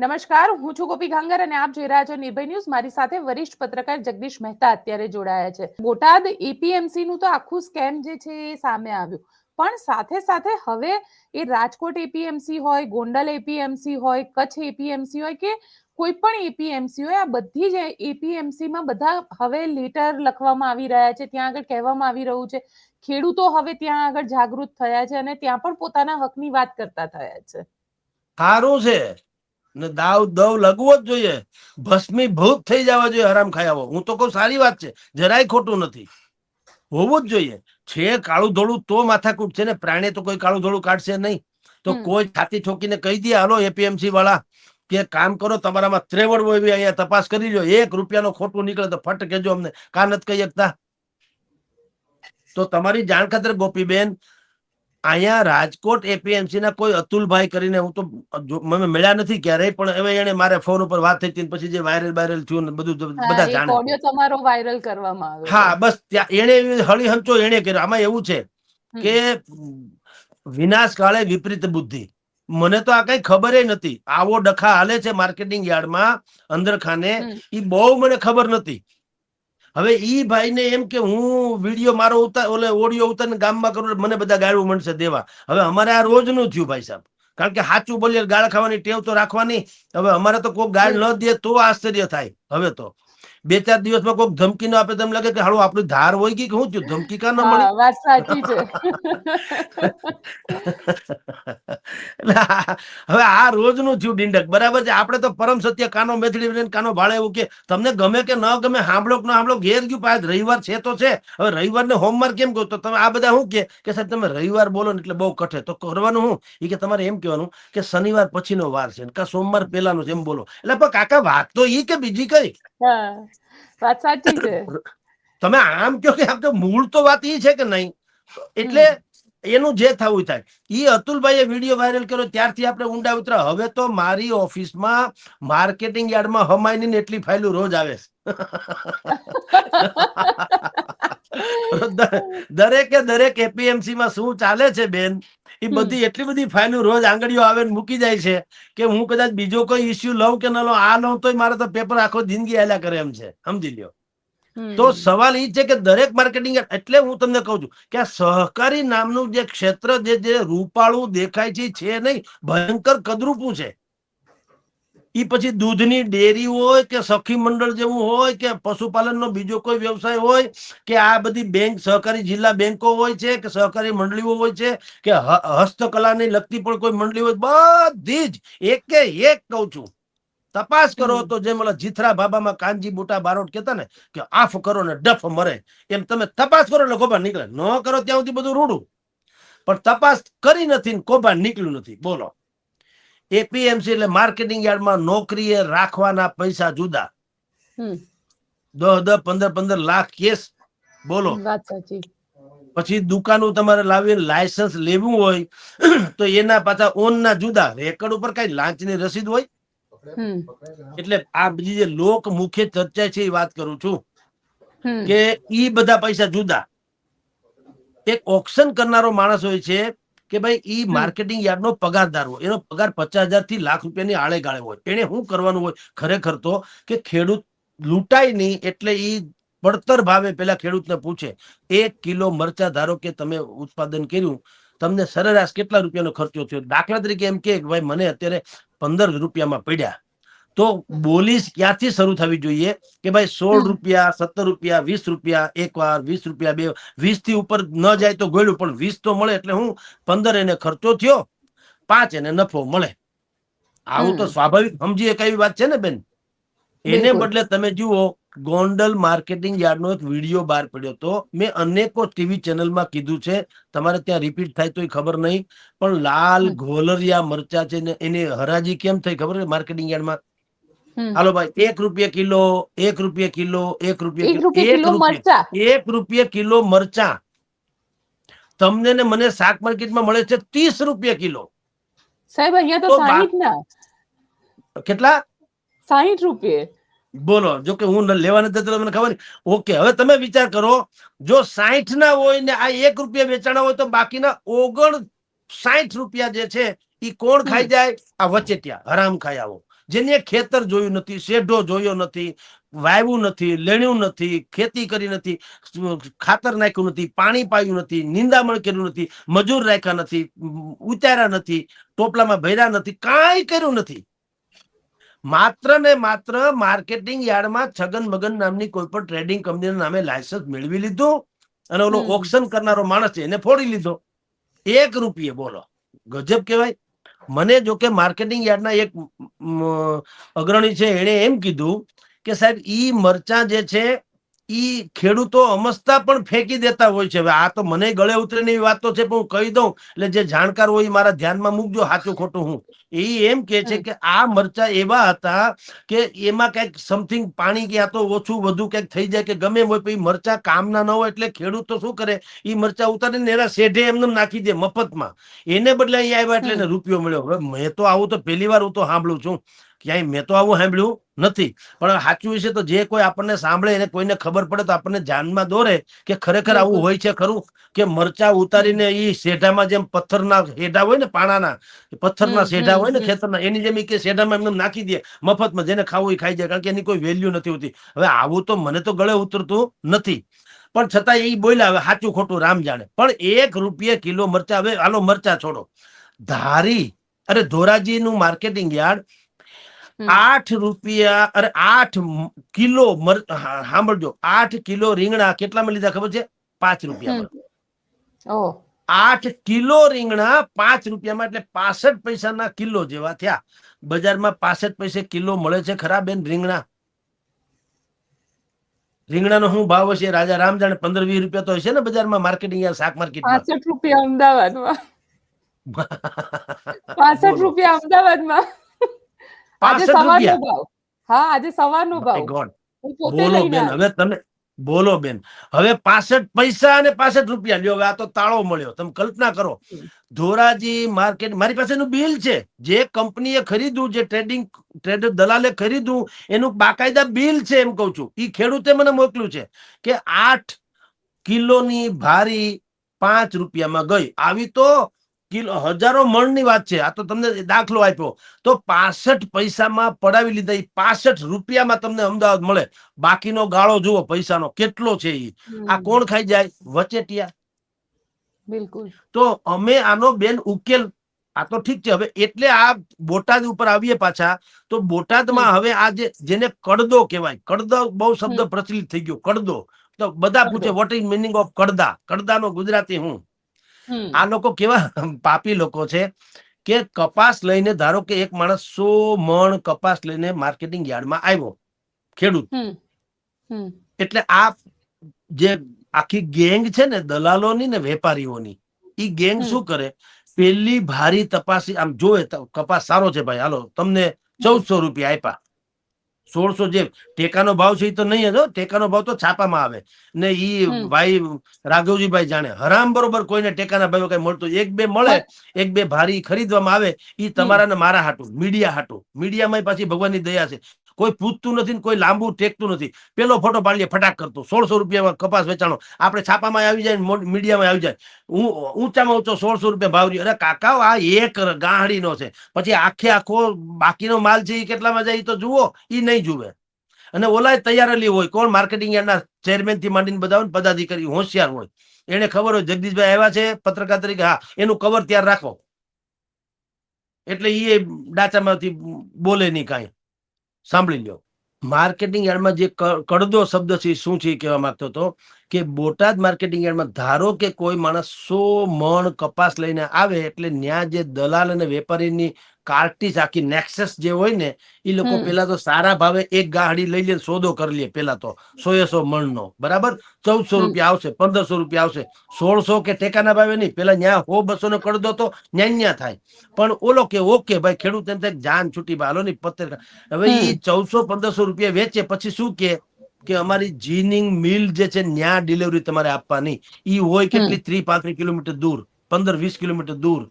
નમસ્કાર, હું છું ગોપી ગાંગર અને આપ જોઈ રહ્યા છો નિર્ભય ન્યૂઝ. મારી સાથે વરિષ્ઠ પત્રકાર જગદીશ મહેતા અત્યારે જોડાયા છે. બોટાદ એપીએમસી નું તો આખું સ્કેમ જે છે એ સામે આવ્યું. પણ સાથે સાથે હવે એ રાજકોટ એપીએમસી હોય, ગોંડલ એપીએમસી હોય, કચ્છ એપીએમસી હોય કે કોઈ પણ એપીએમસી હોય, આ બધી જ એપીએમસી માં બધા હવે લેટર લખવામાં આવી રહ્યા છે, ત્યાં આગળ કહેવામાં આવી રહ્યું છે, ખેડૂતો હવે ત્યાં આગળ જાગૃત થયા છે અને ત્યાં પણ પોતાના હકની વાત કરતા થયા છે. સારું છે. ને દાવ દવ લગવો જ જોઈએ. ભસ્મીભૂત થઈ જવા જોઈએ હરામ ખાયાઓ. હું તો કહું સારી વાત છે. જરાય ખોટું નથી. હોવું જ જોઈએ. છે કાળું ધોળું તો માથાકૂટ છે ને પ્રાણી તો કોઈ કાળું ધોળું કાઢશે નહીં. તો કોઈ છાતી ઠોકીને કહી દે હાલો એપીએમસી વાળા કે કામ કરો તમારામાં ત્રેવડ હોય એવી અહીંયા તપાસ કરી લો એક રૂપિયાનો ખોટું નીકળે તો ફટ કેજો અમને. કા નથી કહી શકતા? તો તમારી જાણ ખાતર ગોપીબેન અહીંયા રાજકોટ એપીએમસી ના કોઈ અતુલભાઈ કરીને હું તો મને મળ્યા નથી ક્યારેય પણ હવે એને મારે ફોન ઉપર વાત થઈ પછી જે વાયરલ વાયરલ થયું ને બધું બધા જાણે. ઓડિયો તમારો વાયરલ કરવામાં આવ્યો હા બસ એને હળી હંચો એને કર્યો. આમાં એવું છે કે વિનાશ કાળે વિપરીત બુદ્ધિ. મને તો આ કઈ ખબર નથી. આવો ડખા હાલે છે માર્કેટિંગ યાર્ડમાં અંદર ખાને એ ઈ બહુ મને ખબર નથી. હવે ઈ ભાઈને એમ કે હું વીડિયો મારો ઉતાર ઓલે ઓડિયો ઉતારીને ગામમાં કરું મને બધા ગાળવું મળશે દેવા. હવે અમારે આ રોજનું થયું ભાઈ સાહેબ કારણ કે સાચું બોલીએ ગાળ ખાવાની ટેવ તો રાખવાની. હવે અમારે તો કોઈ ગાળ ન દે તો આશ્ચર્ય થાય. હવે તો. બે ચાર દિવસમાં કોઈક ધમકી ન આપે તો લાગે કે હાલો આપણી ધાર હોય કે હું છું ધમકી કા ન મળે? વાત સાચી છે. હવે આ રોજનું થયું ડિંડક. બરાબર છે? આપણે તો પરમ સત્ય કાનો મેથડી બને કાનો ભાળે એવું કે તમને ગમે કે ન ગમે સાંભળો કે ન સાંભળો ઘેર ગયું પાછ રવિવાર છે તો છે. હવે રવિવારને હોમવાર કેમ કહો? તો તમે આ બધા શું કે? કે સાહેબ તમે રવિવાર બોલો ને એટલે બહુ કઠે. તો કરવાનું શું? એ કે તમારે એમ કહેવાનું કે શનિવાર પછીનો વાર છે કા સોમવાર પહેલાનો છે એમ બોલો. એટલે પણ કાકા વાત તો ઈ કે બીજી કઈ? વાત સાચી છે. તમે આમ કહો કે આમ તો મૂળ તો વાત એ છે કે નહીં? એટલે એનું જે થવું થાય. એ અતુલભાઈએ વીડિયો વાયરલ કર્યો ત્યારથી આપણે ઊંડા ઉતરા હવે તો મારી ઓફિસમાં માર્કેટિંગ યાર્ડમાં હમાયની એટલી ફાઇલો રોજ આવે છે. દરેકે દરેક એપીએમસી માં શું ચાલે છે બેન? એ બધી એટલી બધી ફાઇલો રોજ આંગળીઓ આવે ને મૂકી જાય છે કે હું કદાચ બીજો કોઈ ઇસ્યુ લઉં કે ન લઉં આ લઉં તોય મારે તો પેપર આખો જિંદગી હાલ્યા કરે એમ છે. સમજી લ્યો. તો સવાલ એ છે કે દરેક માર્કેટિંગ એટલે હું તમને કહું છું કે આ સહકારી નામનું જે ક્ષેત્ર જે જે રૂપાળું દેખાય છે છે નહીં ભયંકર કદરૂપું છે. ઈ પછી દૂધની ડેરી હોય કે સખી મંડળ જેવું હોય કે પશુપાલનનો બીજો કોઈ વ્યવસાય હોય કે આ બધી બેંક સહકારી જિલ્લા બેંકો હોય છે કે સહકારી મંડળીઓ હોય છે કે હસ્તકલાને લગતી પણ કોઈ મંડળી હોય બધી જ એકે એક કહું છું. તપાસ કરો તો જેમ ઓલા જીથરા બાબામાં કાનજી બુટા બારોટ કેતા ને કે આફ કરો ને ડફ મરે એમ તમે તપાસ કરો એટલે કોબા નીકળે. ન કરો ત્યાં સુધી બધું રૂડું. પણ તપાસ કરી નથી ને કોબા નીકળ્યું નથી. બોલો. એપીએમસી એટલે માર્કેટિંગ યાર્ડમાં નોકરીએ રાખવાના પૈસા જુદા. દસ દસ પંદર પંદર લાખ કેસ. બોલો. પછી દુકાનો તમારે લાવીને લાયસન્સ લેવું હોય તો એના પાછા ઓન ના જુદા. રેકર્ડ ઉપર કઈ લાંચની રસીદ હોય? એટલે આ બીજી જે લોક મુખ્ય ચર્ચા છે એ વાત કરું છું. કે ઈ બધા પૈસા જુદા. એક ઓક્શન કરનારો માણસ હોય છે કે ભાઈ ઈ માર્કેટિંગ યાર્ડ નો પગારદાર હોય. એનો પગાર પચાસ હજારથી લાખ રૂપિયાની આળે ગાળે હોય. એને શું કરવાનું હોય? ખરેખર તો કે ખેડૂત લૂંટાય નહીં એટલે ઈ પડતર ભાવે પેલા ખેડૂતને પૂછે. એક કિલો મરચા ધારો કે તમે ઉત્પાદન કર્યું તમને સરેરાશ કેટલા રૂપિયાનો ખર્ચો થયો? દાખલા તરીકે એમ કે ભાઈ મને અત્યારે પંદર રૂપિયામાં પડ્યા. તો બોલી ક્યાંથી શરૂ થવી જોઈએ કે ભાઈ સોળ રૂપિયા સત્તર રૂપિયા વીસ રૂપિયા એક વાર વીસ રૂપિયા બે વીસથી ઉપર ન જાય તો ગોયલું પણ વીસ તો મળે એટલે હું પંદર એને ખર્ચો થયો પાંચ એને નફો મળે. આવું તો સ્વાભાવિક સમજી એક એવી વાત છે ને બેન? એને બદલે તમે જુઓ ગોંડલ માર્કેટિંગ યાર્ડનો એક વીડિયો બહાર પડ્યો હતો. મેં અનેકો ટીવી ચેનલમાં કીધું છે. તમારે ત્યાં રિપીટ થાય તો ખબર નહીં. પણ લાલ. ઘોલરિયા મરચા છે ને એની હરાજી કેમ થઈ ખબર છે માર્કેટિંગ યાર્ડમાં. હાલો ભાઈ એક રૂપિયા કિલો એક રૂપિયા કિલો એક રૂપિયા એક રૂપિયા કિલો મરચા. તમને ને મને શાક માર્કેટમાં મળે છે ત્રીસ રૂપિયા કિલો. સાહેબ અહીંયા તો સાહીઠ ના. કેટલા? સાહીઠ રૂપિયે. બોલો જો કે હું લેવા નથી તો મને ખબર ઓકે હવે તમે વિચાર કરો જો સાહીઠ ના હોય ને આ એક રૂપિયા વેચાણા હોય તો બાકીના ઓગણ સાહીઠ રૂપિયા જે છે એ કોણ ખાઈ જાય? આ વચેટિયા હરામ ખાઈ આવો. જેને ખેતર જોયું નથી શેઢો જોયો નથી વાવ્યું નથી લેણ્યું નથી ખેતી કરી નથી ખાતર નાખ્યું નથી પાણી પાયું નથી નિંદામણ કર્યું નથી મજૂર રાખ્યા નથી ઉતાર્યા નથી ટોપલામાં ભર્યા નથી કાંઈ કર્યું નથી. માત્ર ને માત્ર માર્કેટિંગ યાર્ડમાં છગન મગન નામની કોઈ પણ ટ્રેડિંગ કંપનીના નામે લાયસન્સ મેળવી લીધું અને ઓલો. ઓક્શન કરનારો માણસ છે એને ફોડી લીધો. એક રૂપિયે બોલો. ગજબ કહેવાય. મને જો કે માર્કેટિંગ યાર્ડના એક અગ્રણી છે, એણે એમ કીધું કે સાહેબ, ઈ મરચા જે છે ઈ ખેડૂતો અમસ્તા પણ ફેંકી દેતા હોય છે. હવે આ તો મને ગળે ઉતરે એવી વાત તો છે પણ હું કહી દઉં એટલે જે જાણકાર હોય મારા ધ્યાનમાં મૂકજો સાચું ખોટું હું. એ એમ કે છે કે આ મરચા એવા હતા કે એમાં કંઈક સમથિંગ પાણી ક્યાં તો ઓછું વધુ કંઈક થઈ જાય કે ગમે હોય પછી મરચા કામના ન હોય એટલે ખેડૂત તો શું કરે? એ મરચા ઉતારીને એના શેઢે એમને નાખી દે મફતમાં. એને બદલે અહીંયા આવ્યા એટલે એને રૂપિયો મળ્યો. હવે મેં તો આવું તો પહેલી વાર હું તો સાંભળું છું. ક્યાંય મેં તો આવું સાંભળ્યું નથી. પણ સાચું વિશે તો જે કોઈ આપણને સાંભળે એને કોઈને ખબર પડે તો આપણને ધ્યાનમાં દોરે કે ખરેખર આવું હોય છે ખરું? કે મરચા ઉતારીને એ શેઢામાં જેમ પથ્થરના હેઢા હોય ને પાણાના પથ્થરના શેઢા હોય ને ખેતરના એની જેમ કે શેઢામાં એમને નાખી દે મફતમાં જેને ખાવું એ ખાઈ જાય કારણ કે એની કોઈ વેલ્યુ નથી હોતી. હવે આવું તો મને તો ગળે ઉતરતું નથી. પણ છતાં એ બોલ્યા હવે સાચું ખોટું રામ જાણે. પણ એક રૂપિયે કિલો મરચા હવે હાલો મરચા છોડો. ધારી અરે ધોરાજીનું માર્કેટિંગ યાર્ડ. આઠ રૂપિયા અરે આઠ કિલો મર- સાંભળજો આઠ કિલો રીંગણા કેટલામાં લીધા ખબર છે? પાંચ રૂપિયામાં આઠ કિલો રીંગણા પાંચ રૂપિયામાં એટલે પાસઠ પૈસાના કિલો જેવા થયા. બજારમાં પાસઠ પૈસે કિલો મળે છે ખરા બેન રીંગણા? રીંગણાનો શું ભાવ હશે? રાજા રામ જાણે પંદર વીસ રૂપિયા તો હશે ને બજારમાં માર્કેટિંગ શાક માર્કેટ પાસઠ રૂપિયા અમદાવાદમાં. પાસઠ. રૂપિયા અમદાવાદમાં. આજે સવારનો ભાવ. હા આજે સવારનો ભાવ. બોલો બેન હવે તમે બોલો બેન. હવે પાસઠ પૈસા અને પાસઠ રૂપિયા. લ્યો હવે આ તો તાળો મળ્યો. તમે કલ્પના કરો. ધોરાજી માર્કેટ મારી પાસેનું બિલ છે. જે કંપનીએ ખરીદ્યું જે ટ્રેડિંગ ટ્રેડર દલાલે ખરીદ્યું એનું બાકાયદા બિલ છે એમ કહું છું. એ ખેડૂતે મને મોકલ્યું છે કે આઠ કિલોની ભારી પાંચ રૂપિયામાં ગઈ. આવી તો કિલો હજારો મણની વાત છે. આ તો તમને દાખલો આપ્યો. તો પાસઠ પૈસામાં પડાવી લીધા. એ પાસઠ રૂપિયામાં તમને અમદાવાદ મળે. બાકીનો ગાળો જુઓ પૈસાનો કેટલો છે એ આ કોણ ખાઈ જાય? વચેટિયા. બિલકુલ. તો અમે આનો બેન ઉકેલ આ તો ઠીક છે. હવે એટલે આ બોટાદ ઉપર આવીએ પાછા તો બોટાદમાં હવે આ જે જેને કડદો કહેવાય. કડદો બહુ શબ્દ પ્રચલિત થઈ ગયો. કડદો. તો બધા પૂછે વોટ ઇઝ મિનિંગ ઓફ કડદા? કડદાનો ગુજરાતી હું? આ લોકો કેવા પાપી લોકો છે કે કપાસ લઈને ધારો કે એક માણસ સો મણ કપાસ લઈને માર્કેટિંગ યાર્ડમાં આવ્યો ખેડૂત. એટલે આ જે આખી ગેંગ છે ને દલાલોની ને વેપારીઓની ઈ ગેંગ શું કરે? પેલી ભારી તપાસી આમ જોવે તો કપાસ સારો છે ભાઈ હાલો તમને ચૌદસો રૂપિયા આપ્યા. સોળસો જે ટેકાનો ભાવ છે એ તો નહીં હતો ટેકાનો ભાવ તો છાપામાં આવે. ને ઈ. ભાઈ રાઘવજીભાઈ જાણે. હરામ બરોબર કોઈને ટેકાના ભાવ કઈ મળતું એક બે મળે એક બે ભારી ખરીદવામાં આવે એ તમારા ને મારા હાટું મીડિયા હાટું. મીડિયામાં પાછી ભગવાનની દયા છે. કોઈ પૂછતું નથી કોઈ લાંબુ ટેકતું નથી. પેલો ફોટો પાડીએ, ફટાક કરતો. સોળસો રૂપિયામાં કપાસ વેચાણો. આપણે છાપામાં આવી જાય મીડિયામાં આવી જાય. ઊંચામાં ઊંચો સોળસો રૂપિયા ભાવ રહ્યો. અરે કાકા આ એક ગાહડીનો છે. પછી આખે આખો બાકીનો માલ છે એ કેટલામાં જાય એ તો જુઓ. એ નહીં જુએ. અને ઓલા તૈયારેલી હોય. કોણ? માર્કેટિંગ યાર્ડના ચેરમેનથી માંડીને બધા પદાધિકારી, હોશિયાર હોય. એને ખબર હોય, જગદીશભાઈ આવ્યા છે પત્રકાર તરીકે. હા, એનું કવર તૈયાર રાખો. એટલે એ ડાચામાંથી બોલે નહીં કાંઈ. સાંભળી લો માર્કેટિંગ યાર્ડમાં જે કડદો શબ્દ છે શું છે કહેવા માંગતો હતો કે બોટાદ માર્કેટિંગ યાર્ડમાં ધારો કે કોઈ માણસ સો મણ કપાસ લઈને આવે એટલે ન્યા જે દલાલ અને વેપારીની કાર્ટિસ આખી નેક્સસ જે હોય ને એ લોકો પેલા તો સારા ભાવે એક ગાડી લઈ લે સોદો કરી લે પેલા તો. સો સો મણનો. બરાબર? ચૌદસો રૂપિયા આવશે પંદરસો રૂપિયા આવશે. સોળસો કે ટેકાના ભાવે નહીં પેલા ન્યા હો બસો નો કરડો તો ન્યા ન્યા થાય. પણ ઓલો કે ઓકે ભાઈ ખેડૂત એમ થાય જાન છૂટી બાલો હાલો ની પત્તર હવે. એ ચૌદસો પંદરસો રૂપિયા વેચે પછી શું કે કે અમારી જીનિંગ મિલ જે છે ન્યા ડિલિવરી તમારે આપવાની. ઈ હોય કેટલી? ત્રી પાંત્રીસ કિલોમીટર દૂર પંદર વીસ કિલોમીટર દૂર.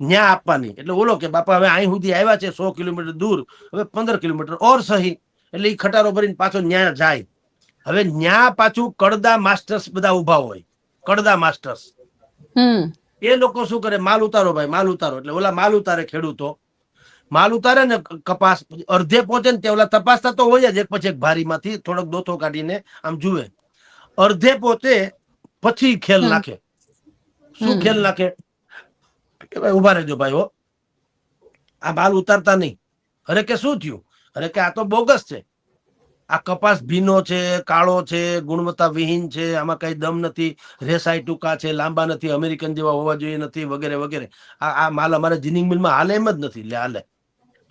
ન્યા આપવાની. એટલે ઓલો કે બાપા હવે અહીં સુધી આવ્યા છે સો કિલોમીટર દૂર. હવે પંદર કિલોમીટર ઓર સહી. એટલે એ ખટારો ભરીને પાછો ન્યા જાય. હવે ન્યા પાછું કડદા માસ્ટર્સ બધા ઊભા હોય. કડદા માસ્ટર્સ. એ લોકો શું કરે? માલ ઉતારો ભાઈ માલ ઉતારો. એટલે ઓલા માલ ઉતારે ખેડૂતો. માલ ઉતારે ને કપાસ અર્ધે પહોંચે ને તે ઓલા તપાસતા તો હોય જ. એક પછી એક ભારીમાંથી થોડોક દોથો કાઢીને આમ જુએ. અર્ધે પોતે પછી ખેલ નાખે. શું ખેલ નાખે? કે ભાઈ ઊભા રહેજો ભાઈ હો. આ માલ ઉતારતા નહીં. અરે કે શું થયું? અરે કે આ તો બોગસ છે. આ કપાસ ભીનો છે કાળો છે ગુણવત્તા વિહીન છે આમાં કઈ દમ નથી રેસાઈ ટૂંકા છે લાંબા નથી અમેરિકન જેવા હોવા જોઈએ નથી વગેરે વગેરે. આ આ માલ અમારે જીનિંગ મિલમાં હાલે એમ જ નથી. લે હાલે.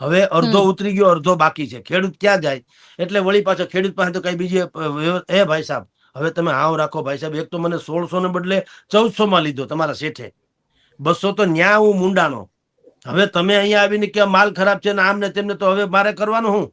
હવે અડધો ઉતરી ગયો અડધો બાકી છે. ખેડૂત ક્યાં જાય? એટલે વળી પાછો ખેડૂત પાસે તો કઈ બીજી એ ભાઈ સાહેબ હવે તમે હાવ રાખો ભાઈ સાહેબ એક તો મને સોળસો ને બદલે ચૌદસો માં લીધો તમારા શેઠે. બસો તો ન્યા હું મુંડાનો. હવે તમે અહીંયા આવીને કે માલ ખરાબ છે ને આમ ને તેમને તો હવે મારે કરવાનું હું?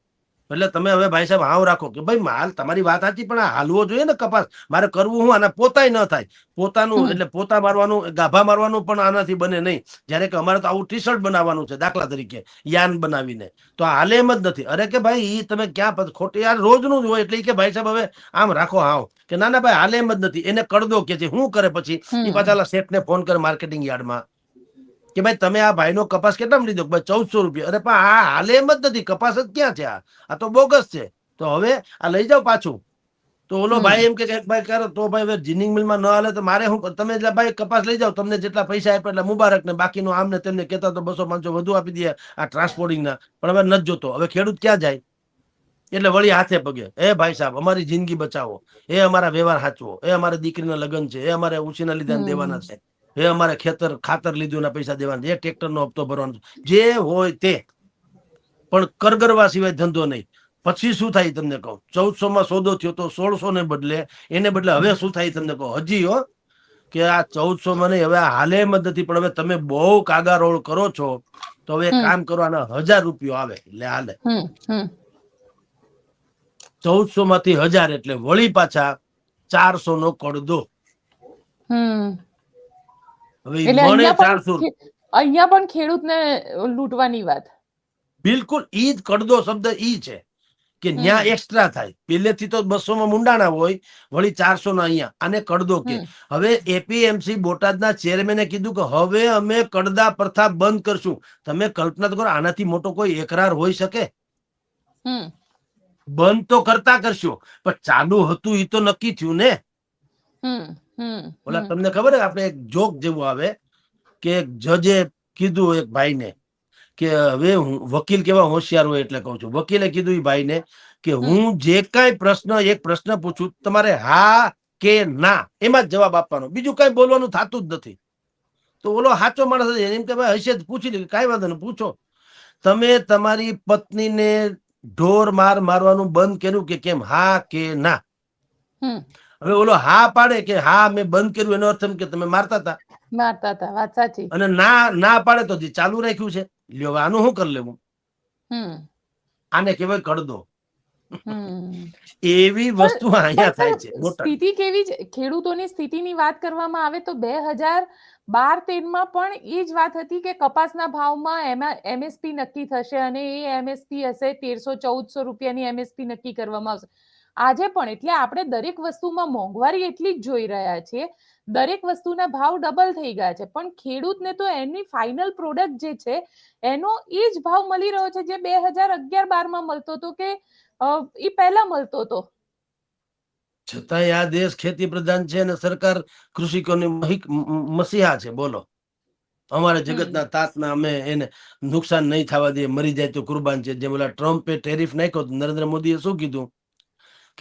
એટલે તમે હવે ભાઈ સાહેબ હાવ રાખો કે ભાઈ માલ તમારી વાત સાચી પણ હાલવો જોઈએ ને કપાસ. મારે કરવું હું આના પોતાય ન થાય. પોતાનું એટલે પોતા મારવાનું ગાભા મારવાનું પણ આનાથી બને નહીં. જ્યારે કે અમારે તો આવું ટી શર્ટ બનાવવાનું છે દાખલા તરીકે યાન બનાવીને. તો આ હાલે એમ જ નથી. અરે કે ભાઈ એ તમે ક્યાં ખોટી યાર રોજનું જ હોય એટલે કે ભાઈ સાહેબ હવે આમ રાખો હાવ. કે ના ના ભાઈ હાલે એમ જ નથી. એને કડદો કે છે શું કરે પછી. એ પાછા શેઠને ફોન કરે માર્કેટિંગ યાર્ડમાં. કે ભાઈ તમે આ ભાઈનો કપાસ કેટલામાં લીધો? ભાઈ ચૌદસો રૂપિયા. અરે પણ આ હાલે એમ જ નથી. કપાસ જ ક્યાં છે આ? આ તો બોગસ છે. તો હવે આ લઈ જાઓ પાછું. તો ઓલો ભાઈ એમ કે ભાઈ કરો. તો ભાઈ હવે જીનિંગ મિલમાં ન હાલે તો મારે હું તમે એટલે ભાઈ કપાસ લઈ જાઓ. તમને જેટલા પૈસા આપ્યા એટલે મુબારક ને બાકીનું આમને તેમને કહેતા તો બસો પાંચસો વધુ આપી દે આ ટ્રાન્સપોર્ટિંગ ના. પણ હવે નથી જોતો. હવે ખેડૂત ક્યાં જાય? એટલે વળી હાથે પગે. એ ભાઈ સાહેબ અમારી જિંદગી બચાવો. એ અમારા વ્યવહાર સાચવો. એ અમારે દીકરીના લગ્ન છે. એ અમારે ઉછીના લીધા દેવાના છે. એ અમારે ખેતર ખાતર લીધું પૈસા દેવાના. જે ટ્રેક્ટરનો હપ્તો ભરવાનો જે હોય તે. પણ કરગરવા સિવાય ધંધો નહીં. પછી શું થાય તમને કહું. ચૌદસો માં સોદો થયો તો સોળસો ને બદલે એને બદલે હવે શું થાય તમને કહું. હજી હો કે આ ચૌદસો માં નહીં હવે હાલે એમ નથી પણ હવે તમે બહુ કાગારોળ કરો છો તો હવે કામ કરવાના હજાર રૂપિયો આવે. એટલે હાલે. ચૌદસો માંથી હજાર એટલે વળી પાછા ચારસો નો કડદો હવે મળે ચારસો અહીંયા પણ ખેડૂતને લૂંટવાની વાત. બિલકુલ ઈ જ કડદો શબ્દ ઈ છે કે. ન્યા એક્સ્ટ્રા થાય. પહેલેથી તો બસો માં મુંડાણા હોય વળી ચારસો ના અહીંયા. આને કડદો કે. હવે એપીએમસી બોટાદના ચેરમેને કીધું કે હવે અમે કડદા પ્રથા બંધ કરશું. તમે કલ્પના તો કરો આનાથી મોટો કોઈ એકરાર હોઈ શકે? બંધ તો કરતા કરશો. પણ ચાલુ હતું એ તો નક્કી થયું ને? ઓલા તમને ખબર છે આપણે એક જોક જેવું આવે કે એક જજે કીધું એક ભાઈને કે હવે વકીલ કેવા હોશિયાર હોય એટલે કહું છું. વકીલે કીધું એ ભાઈને કે હું જે કાંઈ પ્રશ્ન એક પ્રશ્ન પૂછું તમારે હા કે ના એમાં જ જવાબ આપવાનો. બીજું કઈ બોલવાનું થતું જ નથી. તો ઓલો સાચો માણસ એમ કે ભાઈ હશે પૂછી લે. કાંઈ વાંધો નહીં પૂછો. તમે તમારી પત્નીને ઢોર માર મારવાનું બંધ કર્યું કે કેમ? હા કે ના? હવે ઓલો હા પાડે કે હા મેં બંધ કર્યું એનો અર્થ એમ કે તમે મારતા હતા. મારતા હતા વાત સાચી. અને ના ના પાડે તો જે ચાલુ રાખ્યું છે લ્યો આનું શું કરી લેવું? આને કહેવાય કડદો. એવી વસ્તુ અહીંયા થાય છે સ્થિતિ કેવી છે? ખેડૂતોની સ્થિતિની વાત કરવામાં આવે તો બે હજાર બાર તેરમાં પણ એ જ વાત હતી કે કપાસના ભાવમાં એમાં એમએસપી નક્કી થશે અને એ એમએસપી હશે તેરસો ચૌદસો રૂપિયાની એમએસપી નક્કી કરવામાં આવશે. આજે પણ એટલે આપણે દરેક વસ્તુમાં મોંઘવારી એટલી જ જોઈ રહ્યા છીએ. દરેક વસ્તુના ભાવ ડબલ થઈ ગયા છે. પણ ખેડૂતને તો એની ફાઇનલ પ્રોડક્ટ જે છે એનો એ જ ભાવ મળી રહ્યો છે જે બે હજાર અગિયાર બારમાં મળતો હતો કે એ પહેલા મળતો હતો. છતાંય આ દેશ ખેતી પ્રધાન છે અને સરકાર કૃષિકોની મ- મ- મસીહા છે. બોલો. અમારે જગતના તાતના અમે એને નુકસાન નહીં થવા દઈએ. મરી જાય તો કુરબાન છે. જેમ ઓલા ટ્રમ્પે ટેરિફ નાખ્યો નરેન્દ્ર મોદીએ શું કીધું?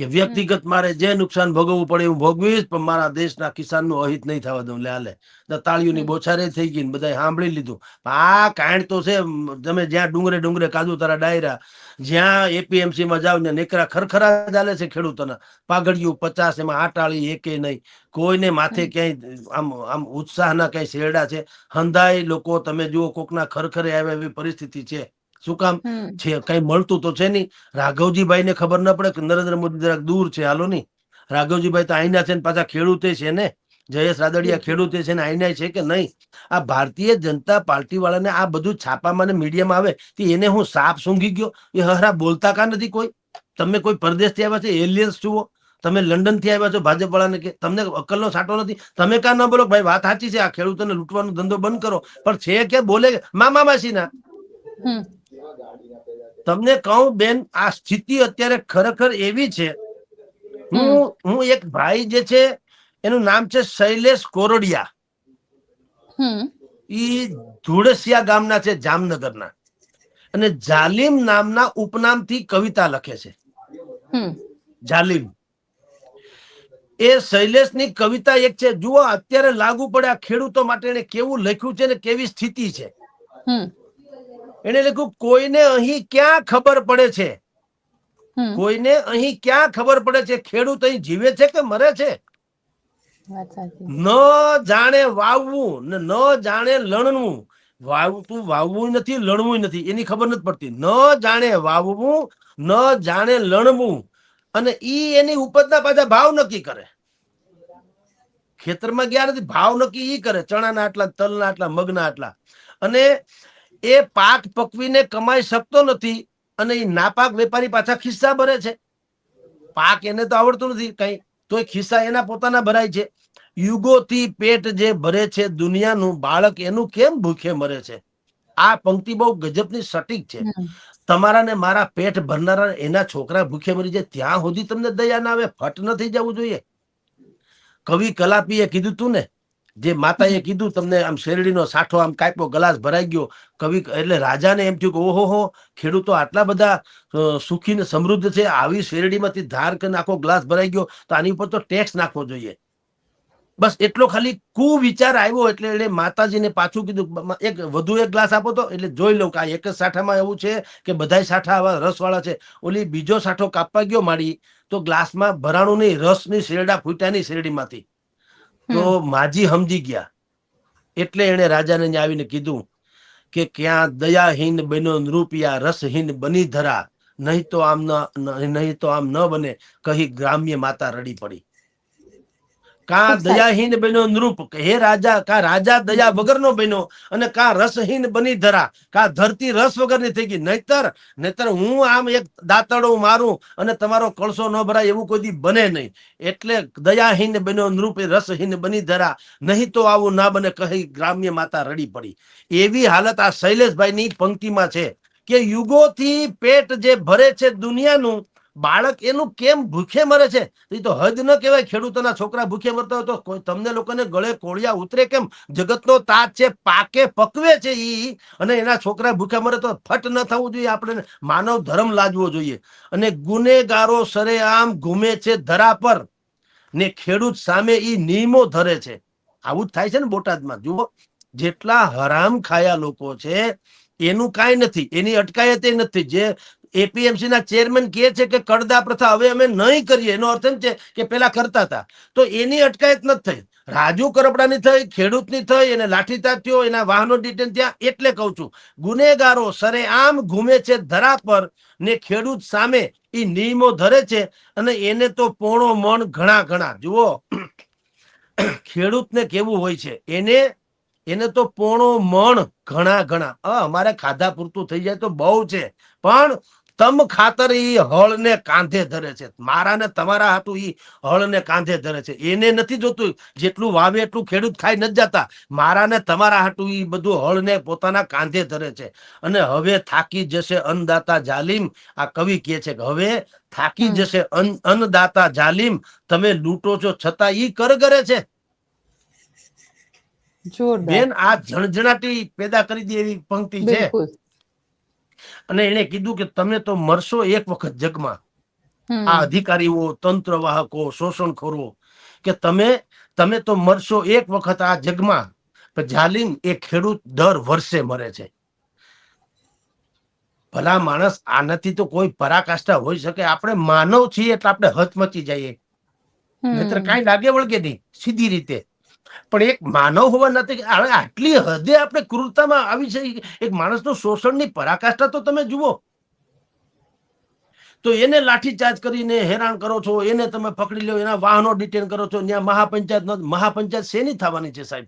કે વ્યક્તિગત મારે જે નુકસાન ભોગવવું પડે હું ભોગવીશ પણ મારા દેશના કિસાનનું અહિત નહીં થવા દઉં લે હાલે તાળીઓની બોછારે થઈ ગઈ ને બધાએ સાંભળી લીધું. આ કાંડ તો છે તમે જ્યાં ડુંગરે ડુંગરે કાદુ તારા ડાયરા જ્યાં એપીએમસી માં જાવ ને નેકરા ખરખરા ચાલે છે ખેડૂતોના. પાઘડિયું પચાસ એમાં આટાળી એકે નહીં. કોઈને માથે ક્યાંય આમ આમ ઉત્સાહના કઈ શેરડા છે. હંધાય લોકો તમે જુઓ કોકના ખરખરે આવે એવી પરિસ્થિતિ છે. શું કામ? છે કઈ મળતું તો છે નહીં. રાઘવજીભાઈ ને ખબર ન પડે કે નરેન્દ્ર મોદી જરાક દૂર છે. હાલો નહીં. રાઘવજીભાઈ તો આઈના છે ને પાછા ખેડૂતે છે ને. જયેશ રાદડિયા. ખેડૂતે છે ને આઈના છે કે નહીં? આ ભારતીય જનતા પાર્ટી વાળાને આ બધું છાપામાં ને મીડિયામાં આવે તે એને હું સાપ સૂંઘી ગયો. એ હરા બોલતા કા નથી કોઈ? તમે કોઈ પરદેશથી આવ્યા છે? એલિયન્સ જુઓ. તમે લંડનથી આવ્યા છો ભાજપ વાળાને કે? તમને અક્કલનો સાટો નથી. તમે કા ન બોલો? ભાઈ વાત સાચી છે. આ ખેડૂતોને લૂંટવાનો ધંધો બંધ કરો. પણ છે કે બોલે? મામા માસીના. તમને કહું બેન આ સ્થિતિ અત્યારે ખરેખર એવી છે. હું હું એક ભાઈ જે છે એનું નામ છે શૈલેષ કોરડિયા. એ ઈ ધુળસિયા ગામના છે જામનગરના. અને જાલિમ નામના ઉપનામથી કવિતા લખે છે. જાલિમ. એ શૈલેષની કવિતા એક છે જુઓ અત્યારે લાગુ પડે આ ખેડૂતો માટે એને કેવું લખ્યું છે ને કેવી સ્થિતિ છે. એને લખ્યું કોઈને અહીં ક્યાં ખબર પડે છે? કોઈને અહીં ક્યાં ખબર પડે છે? ખેડૂત અહીં જીવે છે કે મરે છે? ન જાણે વાવવું ને ન જાણે લણવું. વાવતું વાવવું નથી લણવું નથી. એની ખબર નથી પડતી. ન જાણે વાવવું ન જાણે લણવું. અને ઈ એની ઉપજના પાછા ભાવ નક્કી કરે. ખેતરમાં ગયા નથી ભાવ નક્કી ઈ કરે. ચણાના આટલા તલના આટલા મગના આટલા. અને એ પાક પકવીને કમાઈ શકતો નથી અને એ નાપાક વેપારી પાછા ખિસ્સા ભરે છે. પાક એને તો આવડતું નથી કઈ. તોય ખિસ્સા એના પોતાના ભરાય છે. યુગોથી પેટ જે ભરે છે દુનિયાનું બાળક એનું કેમ ભૂખે મરે છે? આ પંક્તિ બહુ ગજબની સટીક છે. તમારા ને મારા પેટ ભરનારા એના છોકરા ભૂખે મરી જાય ત્યાં સુધી તમને દયા ના આવે ફટ ન થઈ જવું જોઈએ. કવિ કલાપીએ કીધું તું ને જે માતાએ કીધું તમને આમ શેરડીનો સાઠો આમ કાપ્યો, ગ્લાસ ભરાઈ ગયો, કવિ એટલે રાજાને એમ થયું કે ઓહો હો, ખેડૂતો આટલા બધા સુખી ને સમૃદ્ધ છે, આવી શેરડીમાંથી ધાર કરીને આખો ગ્લાસ ભરાઈ ગયો, તો આની ઉપર તો ટેક્સ નાખવો જોઈએ. બસ એટલો ખાલી કુ વિચાર આવ્યો એટલે એટલે માતાજીને પાછું કીધું એક, વધુ એક ગ્લાસ આપો તો? એટલે જોઈ લઉં કે આ એક જ સાઠામાં એવું છે કે બધાય સાઠા આવા રસવાળા છે. ઓલી બીજો સાઠો કાપવા ગયો માડી તો ગ્લાસમાં ભરાણું નહીં, રસની શેરડા ફૂટ્યા નહીં શેરડીમાંથી. તો માજી સમજી ગયા. એટલે એને રાજાને આવીને કીધું કે ક્યાં દયાહીન બનો નૃપિયા રસહીન બની ધરા નહીં તો આમ ન નહીં તો આમ ન બને કહી ગ્રામ્ય માતા રડી પડી. કા દયાહીન બન્યો નૃપ હે રાજા કા રાજા દયા વગરનો બન્યો અને કા રસહીન બની ધરા કા ધરતી રસ વગરની થઈ ગઈ. નહીતર નહીતર હું આમ એક દાંતડો મારું અને તમારો કળશો ન ભરાય એવું કોઈ બને નહીં. એટલે દયાહીન બન્યો નૃપ એ રસહીન બની ધરા. નહીં તો આવું ના બને કહી ગ્રામ્ય માતા રડી પડી. એવી હાલત આ શૈલેષભાઈની પંક્તિમાં છે કે યુગોથી પેટ જે ભરે છે દુનિયાનું બાળક એનું કેમ ભૂખે મરે છે? એ તો હદ ન કહેવાય. ખેડૂતોના છોકરા ભૂખે મરતા હોય તો તમને લોકોને ગળે કોળિયા ઉતરે કેમ? જગતનો તાત છે, પાકે, પકવે છે ઈ. અને એના છોકરા ભૂખે મરે તો ફટ ન થવું જોઈએ. આપણે માનવ ધર્મ લાજવો જોઈએ. અને ગુનેગારો સરેઆમ ઘૂમે છે ધરા પર. ને ખેડૂત સામે ઈ નિયમો ધરે છે. આવું જ થાય છે ને બોટાદમાં. જુઓ, જેટલા હરામ ખાયા લોકો છે, એનું કાંઈ નથી. એની અટકાયત નથી. જે એપીએમસી ના ચેરમેન કહે છે કે કડદા પ્રથા હવે અમે નહીં કરીએ. એનો અર્થ એમ છે કે પેલા કરતા હતા. તો એની અટકાયત નથી થઈ. રાજુ કરપડાની થઈ, ખેડૂતની થઈ, એને લાઠીચાર્જ થયો, એના વાહનો ડિટેન થયા, એટલે કહું છું, ગુનેગારો સરેઆમ ઘૂમે છે ધરા પર ને ખેડૂત સામે એ નિયમો ધરે છે અને એને તો પોણો મણ ઘણા ઘણા. જુઓ, ખેડૂતને કેવું હોય છે? એને એને તો પોણો મણ ઘણા ઘણા. અમારે ખાધા પૂરતું થઈ જાય તો બહુ છે. પણ તમ ખાતર ઈ હળને કાંધે ધરે છે. મારા ને તમારા હાટું ઈ હળને કાંધે ધરે છે. એને નથી જોતું જેટલું વાવે એટલું ખેડૂત ખાઈ નથી જતા. મારા ને તમારા હાટું એ બધું હળને પોતાના કાંધે ધરે છે. અને હવે થાકી જશે અન્નદાતા જાલિમ. આ કવિ કહે છે કે હવે થાકી જશે અન્નદાતા જાલિમ. તમે લૂંટો છો છતાં ઈ કર કરે છે. બેન આ જણજણાટી પેદા કરી દે એવી પંક્તિ છે. અને એને કીધું કે તમે તો મરશો એક વખત જગમાં. આ અધિકારીઓ તંત્ર વાહકો શોષણખોરો કે તમે તમે તો મરશો એક વખત આ જગમાં પણ જાલિમ એ ખેડૂત દર વર્ષે મરે છે. ભલા માણસ આનાથી તો કોઈ પરાકાષ્ઠા હોઈ શકે. આપણે માનવ છીએ એટલે આપણે હચમચી જઈએ. નહીતર કાંઈ લાગે વળગે નહીં. સીધી રીતે. પણ એક માનવ હોવા હવે આટલી હદે આપણે ક્રૂરતામાં આવી છે, એક માણસનું શોષણની પરાકાષ્ઠા તો તમે જુઓ. તો એને લાઠીચાર્જ કરીને હેરાન કરો છો, એને તમે પકડી લો, એના વાહનો ડિટેન કરો છો, ત્યાં મહાપંચાયત મહાપંચાયત શેની થવાની છે સાહેબ?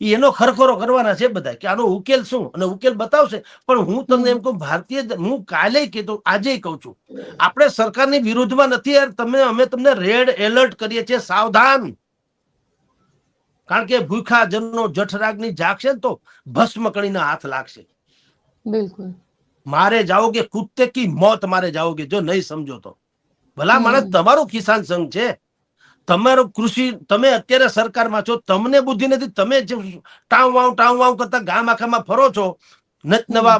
એનો ખરખરો કરવાના છે બધા કે આનો ઉકેલ શું? અને ઉકેલ બતાવશે. પણ હું તમને એમ કહું, ભારતીય હું કાલે કીધું આજે કહું છું. આપણે સરકારની વિરુદ્ધમાં નથી યાર, તમે અમે તમને રેડ એલર્ટ કરીએ છીએ, સાવધાન. કારણ કે ભૂખા જનનો જઠરાગની જાગશે તો ભસ્મ કણીના હાથ લાગશે. બિલકુલ. મારે જાઓગે કુત્તે કી મોત મારે જાઓગે જો નહીં સમજો તો. ભલા માણસ તમારો કિસાન સંઘ છે. તમારો કૃષિ તમે અત્યારે સરકારમાં છો તમને બુદ્ધિ નથી તમે જે ટાવ વાવ ટાવ વાવ કરતા ગામ આખામાં ફરો છો નત નવા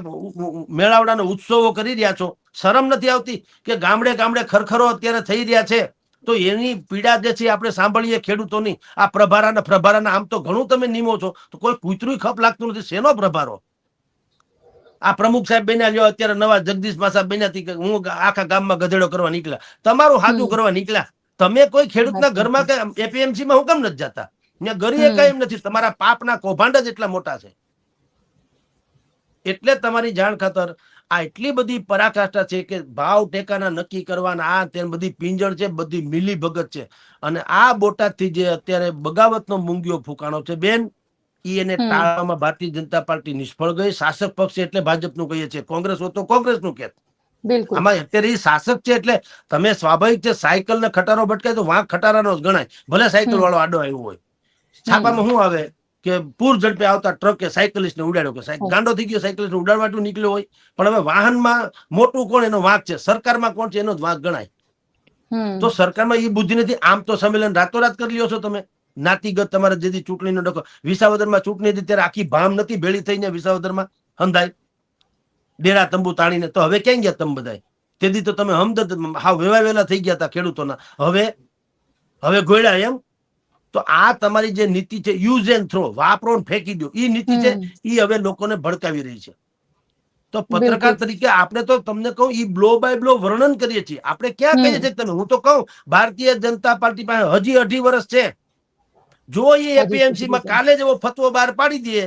મેળાવડાના ઉત્સવો કરી રહ્યા છો. શરમ નથી આવતી કે ગામડે ગામડે ખરખરો અત્યારે થઈ રહ્યા છે. તો એની પીડા જે છે આપણે સાંભળીએ ખેડૂતોની. આ પ્રભારાના પ્રભારાના આમ તો ઘણું તમે નીમો છો તો કોઈ કૂતરું ખપ લાગતું નથી. શેનો પ્રભારો? આ પ્રમુખ સાહેબ બન્યા લ્યો અત્યારે નવા જગદીશ માસા બન્યા થી હું આખા ગામમાં ગધેડો કરવા નીકળ્યા. તમારું હાજુ કરવા નીકળ્યા. તમે કોઈ ખેડૂતના ઘરમાં કે એપીએમસી માં હું કેમ નથી જતા? ત્યાં ગરીએ કઈ એમ નથી. તમારા પાપના કૌભાંડ જ એટલા મોટા છે. એટલે તમારી જાણ ખાતર આ એટલી બધી પરાકાષ્ઠા છે કે ભાવ ટેકાના નક્કી કરવાના આ તે બધી પિંજણ છે બધી મિલી ભગત છે. અને આ બોટાદથી જે અત્યારે બગાવતનો મૂંગીઓ ફૂંકાણો છે બેન ઈ એને ટાળવામાં ભારતીય જનતા પાર્ટી નિષ્ફળ ગઈ. શાસક પક્ષ એટલે ભાજપનું કહીએ છીએ. કોંગ્રેસ હોય તો કોંગ્રેસનું કહેત બિલકુલ. આમાં અત્યારે એ શાસક છે એટલે તમે સ્વાભાવિક છે સાયકલ ને ખટારો ભટકાય તો વાંક ખટારાનો જ ગણાય. ભલે સાયકલ વાળો આડો આવ્યો હોય. છાપામાં શું આવે? કે પૂર ઝડપે આવતા ટ્રકે સાયકલિસ્ટ ને ઉડાડ્યો કે ગાંડો થઈ ગયો સાયકલિસ્ટ માટે નીકળ્યો હોય. પણ હવે વાહનમાં મોટું કોણ એનો વાંક છે? સરકારમાં કોણ છે એનો જ વાંક ગણાય. તો સરકારમાં એ બુદ્ધિ નથી. આમ તો સંમેલન રાતોરાત કરી લ્યો છો તમે. નાતીગત તમારે જેથી ચૂંટણીનો ડખો વિસાવદરમાં ચૂંટણી હતી ત્યારે આખી ભામ નથી ભેળી થઈને વિસાવદરમાં હંધાય. ડેરા તંબુ તાણીને તો હવે ક્યાં ગયા તમે બધાય? તેથી તો તમે હમદર્દ હાવ વેવા વેલા થઈ ગયા હતા ખેડૂતોના. હવે હવે ગોળ્યા એમ તો આ તમારી જે નીતિ છે યુઝ એન્ડ થ્રો વાપરો ફેંકી દો. એ નીતિ છે એ હવે લોકોને ભડકાવી રહી છે. તો પત્રકાર તરીકે આપણે તો તમને કહું ઈ બ્લો બાય બ્લો વર્ણન કરીએ છીએ. આપણે ક્યાં કહીએ છીએ તમે હું તો કહું ભારતીય જનતા પાર્ટી પાસે હજી અઢી વર્ષ છે. જો એ એપીએમસી માં કાલે કાલે એવો ફતવો બહાર પાડી દે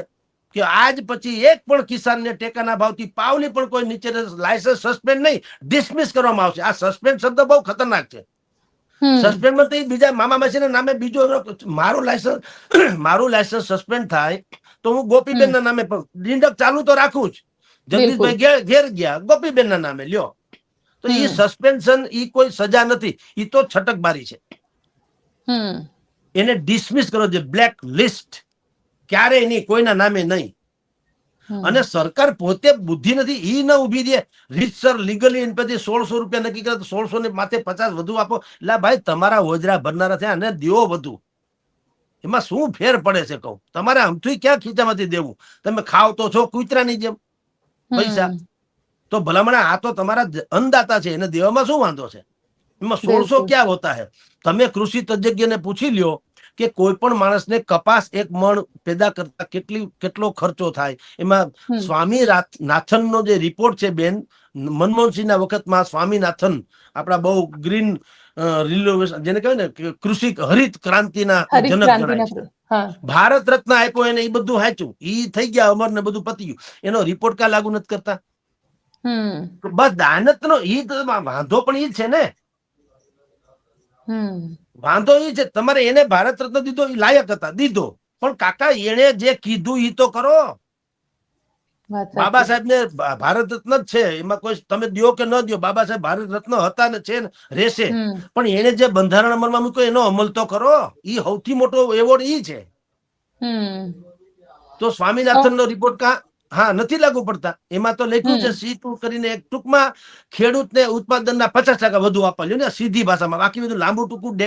કે આજ પછી એક પણ કિસાનને ટેકાના ભાવથી પાવલી પણ કોઈ નીચે લાયસન્સ સસ્પેન્ડ નહીં ડિસમિસ કરવામાં આવશે. આ સસ્પેન્ડ શબ્દ બહુ ખતરનાક છે. સસ્પેન્ડમાં બીજા મામા માસીના નામે બીજો મારું લાયસન્સ મારું લાયસન્સ સસ્પેન્ડ થાય તો હું ગોપીબેન ના નામે નિંદક ચાલુ તો રાખું જ. જગદીશભાઈ ઘેર ગયા ગોપીબેન ના નામે લ્યો. તો એ. સસ્પેન્શન ઈ કોઈ સજા નથી ઈ તો છટકબારી છે. એને ડિસમિસ કરો જે બ્લેક લિસ્ટ ક્યારે નહીં કોઈના નામે નહીં. અને સરકાર પોતે બુદ્ધિ નથી એ ન ઊભી દે રીતસર લીગલી એની પછી સોળસો રૂપિયા નક્કી કરે તો સોળસો ને માથે પચાસ વધુ આપો. એટલે ભાઈ તમારા હોજરા ભરનારા થયા અને દેવો વધુ. એમાં શું ફેર પડે છે કહું? તમારે આમથી ક્યાં ખીચામાંથી દેવું? તમે ખાવ તો છો કૂતરાની જેમ. પૈસા. તો ભલામણ આ તો તમારા અન્નદાતા છે. એને દેવામાં શું વાંધો છે? એમાં સોળસો ક્યાં હોતા હે? તમે કૃષિ તજજ્ઞને પૂછી લ્યો. કે કોઈ પણ માણસને કપાસ એક મણ પેદા કરતા કેટલી કેટલો ખર્ચો થાય? એમાં સ્વામી નાથન નાથનનો જે રિપોર્ટ છે બેન મનમોહનસિંહના વખતમાં સ્વામીનાથન આપણા બહુ ગ્રીન રિનોવેશન જેને કહેવાય ને કૃષિ હરિત ક્રાંતિના જનક ગણાય છે. ભારત રત્ન આપ્યો એને એ બધું હાચું ઈ થઈ ગયા અમર ને બધું પતી ગયું એનો રિપોર્ટ કા લાગુ નથી કરતા? બસ દાનત નો ઈ વાંધો પણ ઈ છે ને. વાંધો એ છે તમારે એને ભારત રત્ન દીધો એ લાયક હતા દીધો. પણ કાકા એને જે કીધું એ તો કરો. બાબા સાહેબ ને ભારત રત્ન જ છે એમાં કોઈ તમે દો કે ન દો બાબા સાહેબ ભારત રત્ન હતા ને છે ને રહેશે. પણ એને જે બંધારણ અમલમાં મૂક્યો એનો અમલ તો કરો. એ સૌથી મોટો એવોર્ડ ઈ છે. તો સ્વામિનાથન નો રિપોર્ટ કા હા નથી લાગુ પડતા. એમાં તો લખ્યું છે. સી ટુ કરીને એક ટૂંકમાં ખેડૂતને ઉત્પાદનના પચાસ ટકા વધુ આપવા. જોઈએ ને સીધી ભાષામાં. બાકી બધું લાંબુ ટૂંકું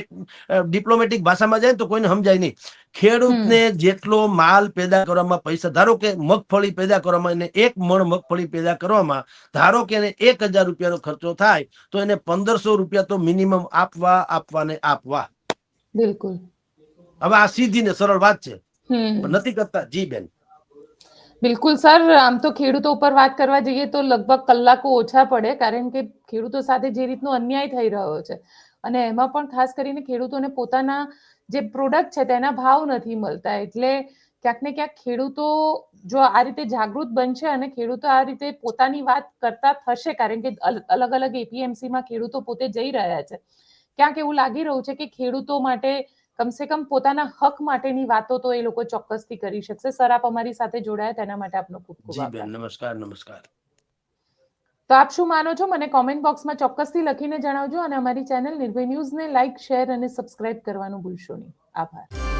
ડિપ્લોમેટિક ભાષામાં જાય તો કોઈને સમજાય નહીં. ખેડૂતને જેટલો માલ પેદા કરવામાં પૈસા ધારો કે મગફળી પેદા કરવામાં એને એક મણ મગફળી પેદા કરવામાં ધારો કે એને એક હજાર રૂપિયાનો ખર્ચો થાય તો એને પંદરસો રૂપિયા તો મિનિમમ આપવા આપવા ને આપવા. બિલકુલ. હવે આ સીધી ને સરળ વાત છે. નથી કરતા. જી બેન. બિલકુલ, સર. આમ તો ખેડૂતો ઉપર વાત કરવા જઈએ તો લગભગ કલાકો ઓછા પડે, કારણ કે ખેડૂતો સાથે જે રીતનો અન્યાય થઈ રહ્યો છે અને એમાં પણ ખાસ કરીને ખેડૂતોને પોતાના જે પ્રોડક્ટ છે તેના ભાવ નથી મળતા. એટલે ક્યાંક ને ક્યાંક ખેડૂતો જો આ રીતે જાગૃત બનશે અને ખેડૂતો આ રીતે પોતાની વાત કરતા થશે, કારણ કે અલ- અલગ અલગ એપીએમસીમાં ખેડૂતો પોતે જઈ રહ્યા છે. ક્યાંક એવું લાગી રહ્યું છે કે ખેડૂતો માટે કમસે કમ પોતાના હક માટેની વાતો તો એ લોકો ચોક્કસથી કરી શકશે. સર આપ અમારી સાથે જોડાયા તેના માટે આપનો ખૂબ ખૂબ આભાર. નમસ્કાર નમસ્કાર. તો આપ શું માનો છો? મને કોમેન્ટ બોક્સમાં ચોક્કસથી લખીને જણાવજો અને અમારી ચેનલ નિર્ભય ન્યૂઝને લાઇક શેર અને સબસ્ક્રાઇબ કરવાનું ભૂલશો નહીં. આભાર.